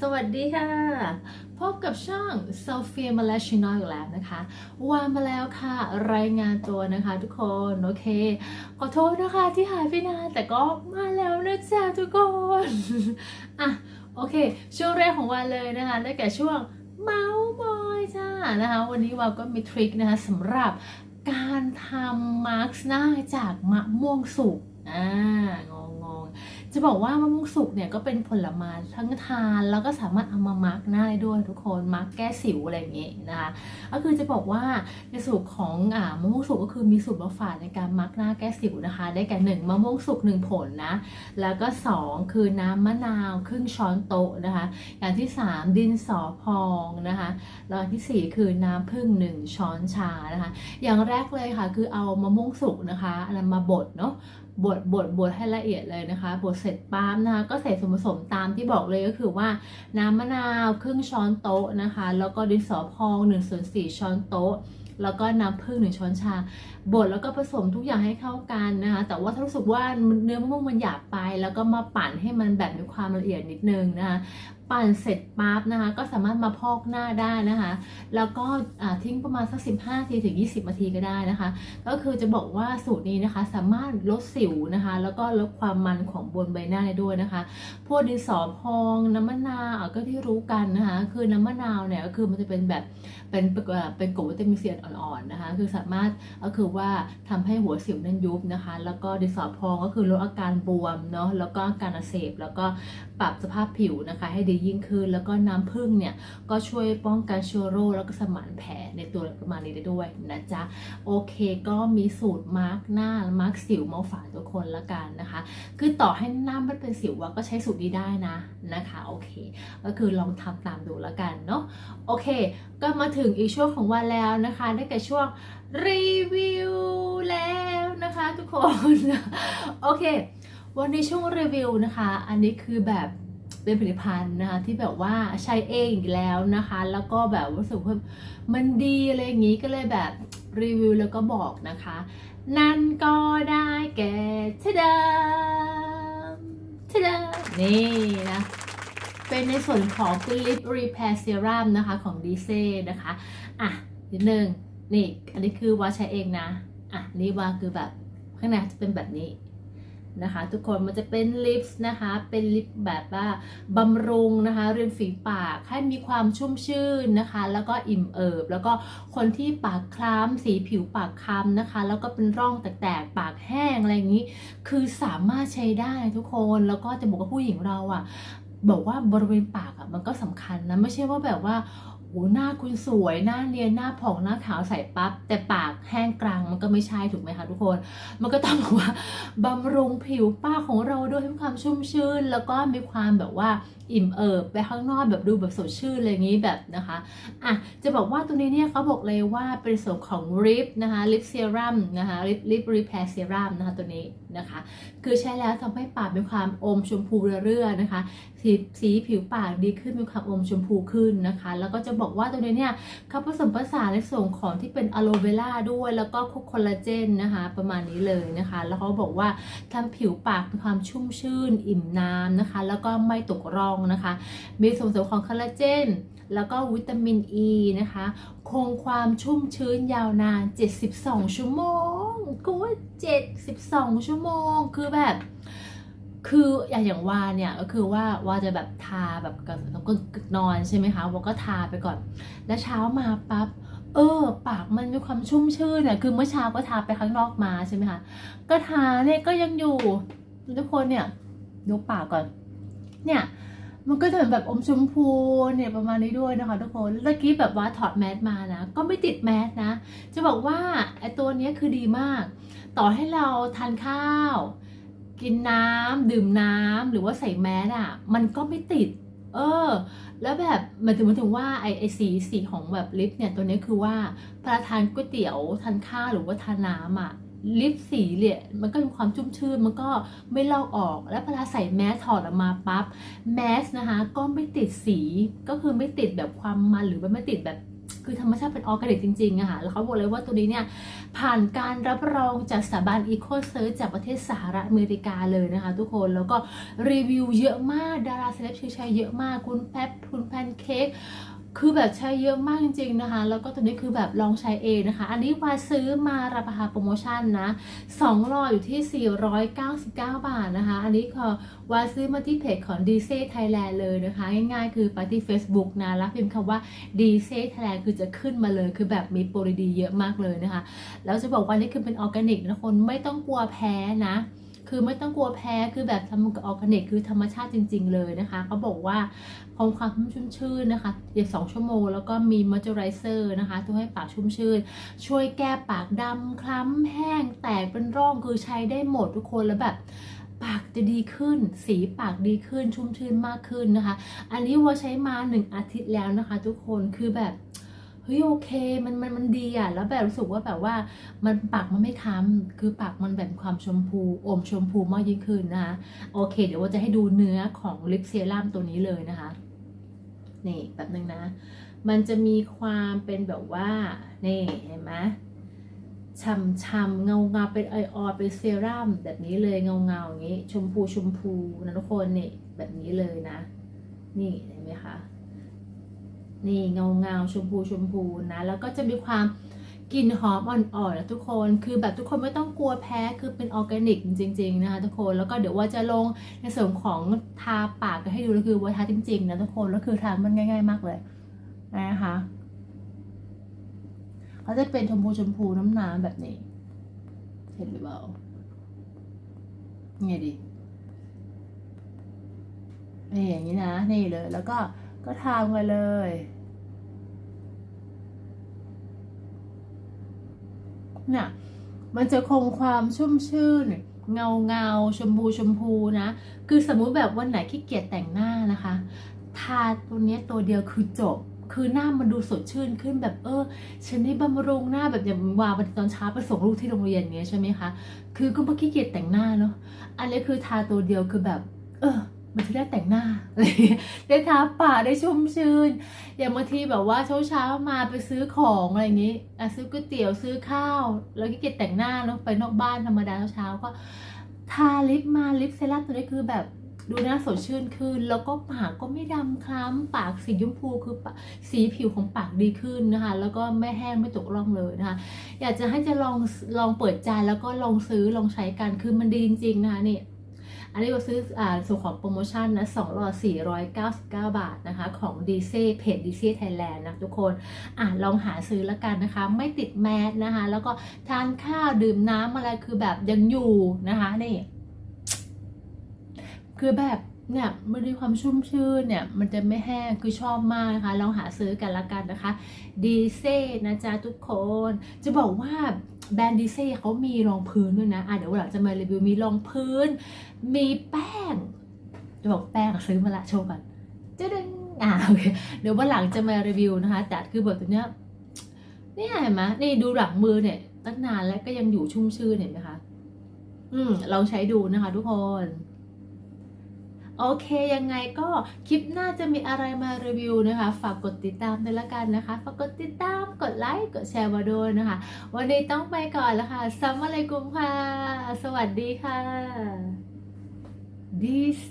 สวัสดีค่ะ พบกับช่องโซเฟียมาลาชินอยอีกแล้วนะคะวานมาแล้วค่ะ รายงานตัวนะคะทุกคน โอเค ขอโทษนะคะที่หายไปนาน แต่ก็มาแล้วนะจ๊ะทุกคน อะ โอเค ช่วงแรกของวันเลยนะคะได้แก่ช่วงเมาส์มอยจ้านะคะ วันนี้วาก็มีทริคนะคะสำหรับการทำมาร์กหน้าจากมะม่วงสุกอ่าง จะบอกว่ามะม่วงสุกเนี่ยก็เป็นผลไม้ทั้งทานแล้วก็สามารถเอามามาร์กหน้าได้ด้วยทุกคนมาร์กแก้สิวอะไรอย่างเงี้ยนะคะก็คือจะบอกว่าในสูตรของอ่ามะม่วงสุกก็คือมีสูตรมาฝากในการมาร์กหน้าแก้สิวนะคะ ได้แก่หนึ่งมะม่วงสุกหนึ่งผลนะแล้วก็สองคือน้ำมะนาวครึ่งช้อนโต๊ะนะคะ อย่างที่สามดินสอพองนะคะแล้วที่สี่คือน้ำผึ้งหนึ่งช้อนชานะคะ อย่างแรกเลยค่ะคือเอามะม่วงสุกนะคะอันนั้นมาบดเนาะ บดบดบดให้ละเอียดเลยนะคะบดเสร็จปั๊มนะคะ ก็ใส่ส่วนผสมตามที่บอกเลยก็คือว่าน้ำมะนาวครึ่งช้อนโต๊ะนะคะ แล้วก็ดินสอพอง1ส่วน4ช้อนโต๊ะ แล้วก็น้ำผึ้งหนึ่งช้อนชาบดแล้วก็ผสมทุกอย่างให้เข้ากันนะคะ แต่ว่าถ้ารู้สึกว่าเนื้อมะม่วงมันหยาบไป แล้วก็มาปั่นให้มันแบบมีความละเอียดนิดนึงนะคะปั่นเสร็จปั๊บนะคะ ก็สามารถมาพอกหน้าได้นะคะ แล้วก็ทิ้งประมาณสัก 15นาทีถึง 20นาทีก็ได้นะคะ ก็คือจะบอกว่าสูตรนี้นะคะ สามารถลดสิวนะคะ แล้วก็ลดความมันของบนใบหน้าได้ด้วยนะคะ พวกดินสอพองน้ำมะนาวก็ที่รู้กันนะคะ คือน้ำมะนาวเนี่ยก็คือมันจะเป็นแบบเป็นเอ่อเป็นกรดวิตามินซีอ่อนๆนะคะ คือสามารถก็คือว่าทำให้หัวสิวนั้นยุบนะคะ แล้วก็ดินสอพองก็คือลดอาการบวมเนาะแล้วก็อาการอักเสบแล้วก็ปรับสภาพผิวนะคะให้ดียิ่งขึ้น แล้วก็น้ำผึ้งเนี่ยก็ช่วยป้องกันเชื้อโรคแล้วก็สมานแผลในตัวประมาณนี้ได้ด้วยนะจ๊ะโอเคก็มีสูตรมาร์กหน้ามาร์กสิวมาฝากทุกคนละกันนะคะ คือต่อให้หน้าไม่เป็นสิวอะก็ใช้สูตรนี้ได้นะนะคะโอเค ก็คือลองทำตามดูละกันเนาะโอเค ก็มาถึงอีกช่วงของวันแล้วนะคะได้แก่ช่วงรีวิวแล้วนะคะทุกคน โอเค วันนี้ช่วงรีวิวนะคะ อันนี้คือแบบ เป็นผลิตภัณฑ์นะคะที่แบบว่าใช้เองอีกแล้วนะคะ แล้วก็แบบรู้สึกว่ามันดีอะไรอย่างนี้ก็เลยแบบรีวิวแล้วก็บอกนะคะ นั่นก็ได้แก่ทะดามทะดามนี่นะเป็นในส่วนของ Lip Repair Serum นะคะของดีเซนะคะอะนิดนึงนี่อันนี้คือว่าใช้เองนะอะนี่ว่าคือแบบข้างในจะเป็นแบบนี้ นะคะทุกคนมันจะเป็นลิปส์นะคะเป็นลิปแบบว่าบำรุงนะคะเริมฝีปากให้มีความชุ่มชื่นนะคะ แล้วก็อิ่มเอิบ แล้วก็คนที่ปากคล้ำสีผิวปากคล้ำนะคะ แล้วก็เป็นร่องแตกๆปากแห้งอะไรอย่างนี้ คือสามารถใช้ได้ทุกคนแล้วก็จะบอกว่าผู้หญิงเราอะ่ะบอกว่าบริเวณปากอะ่ะมันก็สำคัญนะไม่ใช่ว่าแบบว่า โอ้หน้าคุณสวยหน้าเนียนหน้าผ่องหน้าขาวใส่ปั๊บแต่ปากแห้งกลางมันก็ไม่ใช่ถูกไหมคะทุกคน มันก็ต้องบอกว่าบำรุงผิวปากของเราด้วยให้มีความชุ่มชื่น แล้วก็มีความแบบว่าอิ่มเอิบไปข้างนอกแบบดูแบบสดชื่นอะไรอย่างนี้แบบนะคะอะจะบอกว่าตัวนี้เนี่ยเขาบอกเลยว่าเป็นส่วนของลิปนะคะลิปเซรั่มนะคะลิปลิปรีแพร์เซรั่มนะคะตัวนี้นะคะ คือใช้แล้วทำให้ปากมีความอมชมพูเรื่อยๆนะคะ สีผิวปากดีขึ้นมีความอมชมพูขึ้นนะคะ แล้วก็จะบอกว่าตัวนี้เนี่ยเขาผสมผสานในส่วนของที่เป็นอะโลเวล่าด้วยแล้วก็คคอลลาเจนนะคะ ประมาณนี้เลยนะคะ แล้วเขาบอกว่าทำผิวปากมีความชุ่มชื่น อิ่มน้ำนะคะ แล้วก็ไม่ตกร่องนะคะ มีส่วนผสมของคอลลาเจนแล้วก็วิตามินอ e ีนะคะ คงความชุ่มชื้นยาวนาน 72 ชั่วโมงกูว่า72 ชั่วโมง คือแบบ คืออย่างอย่างว่าเนี่ยก็คือว่าว่าจะแบบทาแบบก็นอนใช่ไหมคะว่าก็ทาไปก่อน แล้วเช้ามาปั๊บเออ ปากมันมีความชุ่มชื่นเนี่ยคือเมื่อเช้าก็ทาไปข้างนอกมาใช่ไหมคะก็ทาเนี่ยก็ยังอยู่ทุกคนเนี่ยยกปากก่อน เนี่ยมันก็จะเหมือนแบบอมชมพูเนี่ยประมาณนี้ด้วยนะคะทุกคนเมื่อกี้แบบว่าถอดแมสมานะ ก็ไม่ติดแมสนะ จะบอกว่าไอตัวเนี้ยคือดีมาก ต่อให้เราทานข้าว กินน้ำดื่มน้ำหรือว่าใส่แมสอะ มันก็ไม่ติด เออ แล้วแบบมายถึงมายถึงว่าไอไอสีสีของแบบลิปเนี่ยตัวนี้คือว่าเวลาทานก๋วยเตี๋ยวทานข้าวหรือว่าทานน้ำอะลิปสีเนี่ยมันก็มีความชุ่มชื่นมันก็ไม่ลอกออก แล้วเวลาใส่แมสถอดออกมาปั๊บแมสนะคะ ก็ไม่ติดสีก็คือไม่ติดแบบความมันหรือว่ไม่ติดแบบ คือธรรมชาติเป็นออร์แกนิกจริงๆอะค่ะแล้วเขาบอกเลยว่าตัวนี้เนี่ยผ่านการรับรองจากสถาบันอีโคเซิร์จากประเทศสหรัฐอเมริกาเลยนะคะ ทุกคนแล้วก็รีวิวเยอะมากดาราเซเลบชื่อชัยเยอะมากคุณแป๊บคุณแพนเค้ก คือแบบใช้เยอะมากจริงๆนะคะ แล้วก็ตัวนี้คือแบบลองใช้เองนะคะ อันนี้วาซื้อมาราคาโปรโมชั่นนะ2หลอดอยู่ที่ 499 บาทนะคะ อันนี้ก็วาซื้อมาที่เพจของ d c Thailand เลยนะคะ ง่ายๆคือไปที่ Facebook นะ แล้วพิมพ์คำว่า d c Thailand คือจะขึ้นมาเลย คือแบบมีโปรดีเยอะมากเลยนะคะ แล้วจะบอกว่านี่คือเป็นออร์แกนิกนะคนไม่ต้องกลัวแพ้นะ คือไม่ต้องกลัวแพ้คือแบบทำกับออร์แกนิกคือธรรมชาติจริง ๆ เลยนะคะเขาบอกว่าพร้อมความชุ่มชื่นนะคะเดี๋ยวสองชั่วโมง แล้วก็มีมอยเจอไรเซอร์นะคะทำให้ปากชุ่มชื่น ช่วยแก้ปากดำคล้ำแห้งแตกเป็นร่องคือใช้ได้หมดทุกคนแล้วแบบปากจะดีขึ้น สีปากดีขึ้นชุ่มชื่นมากขึ้นนะคะ อันนี้ว่าใช้มาหนึ่งอาทิตย์แล้วนะคะ ทุกคนคือแบบ เฮ้ยโอเคมันมันมันดีอะแล้วแบบรู้สึกว่าแบบว่ามันปากมันไม่ค้ำคือปากมันแบบความชมพูอมชมพูมากยิ่งขึ้นนะคะโอเค เดี๋ยวว่าจะให้ดูเนื้อของลิปเซรั่มตัวนี้เลยนะคะนี่แบบนึงนะ มันจะมีความเป็นแบบว่านี่เห็นไหมช่ำๆเงาเงาๆเป็นไอออเป็นเซรั่มแบบนี้เลยเงาเงาๆอย่างนี้ ชมพูชมพูนะทุกคนนี่แบบนี้เลยนะ นี่เห็นไหมคะ นี่เงาเงาชมพูชมพูนะแล้วก็จะมีความกลิ่นหอมอ่อนๆนะทุกคนคือแบบทุกคนไม่ต้องกลัวแพ้คือเป็นออร์แกนิกจริง ๆ นะคะทุกคนแล้วก็เดี๋ยวว่าจะลงในส่วนของทาปากกันให้ดูแล้วคือว่าทาจริงๆนะทุกคนแล้วคือทามันง่าย ๆ มากเลยนะคะเขาจะเป็นชมพูชมพูน้ำน้ำแบบนี้เห็นหรือเปล่าไงดีนี่อย่างนี้นะ นี่เลย แล้วก็ก็ทาไปเลย เนี่ยมันจะคงความชุ่มชื่น เงาเงาชมพูชมพูนะ คือสมมุติแบบวันไหนขี้เกียจแต่งหน้านะคะ ทาตัวเนี้ยตัวเดียวคือจบ คือหน้ามันดูสดชื่นขึ้นแบบเออฉันได้บำรุงหน้าแบบอย่างวาวันตอนเช้าไปส่งลูกที่โรงเรียนเงี้ยใช่ไหมคะ คือก็เมื่อกี้เกียจแต่งหน้าเนาะ อันนี้คือทาตัวเดียวคือแบบ เออ มันจะได้แต่งหน้าไรอย่างเงี้ยได้ทาปากได้ชุ่มชื่น อย่างบางทีแบบว่าเช้าเช้ามาไปซื้อของอะไรอย่างงี้อะซื้อก๋วยเตี๋ยวซื้อข้าว แล้วก็เกียจแต่งหน้าเนาะไปนอกบ้านธรรมดาเช้าก็ทาลิปมาลิปเซรั่มตัวนี้คือแบบดูหน้าสดชื่นขึ้น แล้วก็ปากก็ไม่ดำคล้ำปากสีชมพูคือสีผิวของปากดีขึ้นนะคะ แล้วก็ไม่แห้งไม่ตกร่องเลยนะคะ อยากจะให้จะลองลองเปิดใจแล้วก็ลองซื้อลองใช้กันคือมันดีจริง ๆ นะคะนี่ อันนี้เราซื้ออ่าส่วนของโปรโมชั่นนะ2หลอด499 บาทนะคะ ของดีเซเพจดีเซ่ไทยแลนด์นะทุกคนอะลองหาซื้อแล้วกันนะคะ ไม่ติดแมสนะคะ แล้วก็ทานข้าวดื่มน้ำอะไรคือแบบยังอยู่นะคะนี่คือแบบเนี่ยมันมีความชุ่มชื่นเนี่ย มันจะไม่แห้งคือชอบมากนะคะลองหาซื้อกันละกันนะคะ ดีเซ่นะจ๊ะทุกคน จะบอกว่า แบรนด์ดีเซเขามีรองพื้นด้วยนะ อะเดี๋ยววันหลังจะมารีวิวมีรองพื้น มีแป้งจะบอกแป้งซื้อมาละโชว์กันจะดึงอ่าโอเคเดี๋ยววันหลังจะมารีวิวนะคะ แต่คือแบบตัวเนี้ยนี่เห็นไหมนี่ดูหลังมือเนี่ยตั้งนานแล้วก็ยังอยู่ชุ่มชื่นเห็นไหมคะ อืมลองใช้ดูนะคะทุกคน โอเคยังไงก็คลิปหน้าจะมีอะไรมารีวิวนะคะ ฝากกดติดตามด้วยละกันนะคะ ฝากกดติดตามกดไลค์กดแชร์มาด้วยนะคะ วันนี้ต้องไปก่อนแล้วค่ะซัมมาเลยกุมค่ะ สวัสดีค่ะดีเซ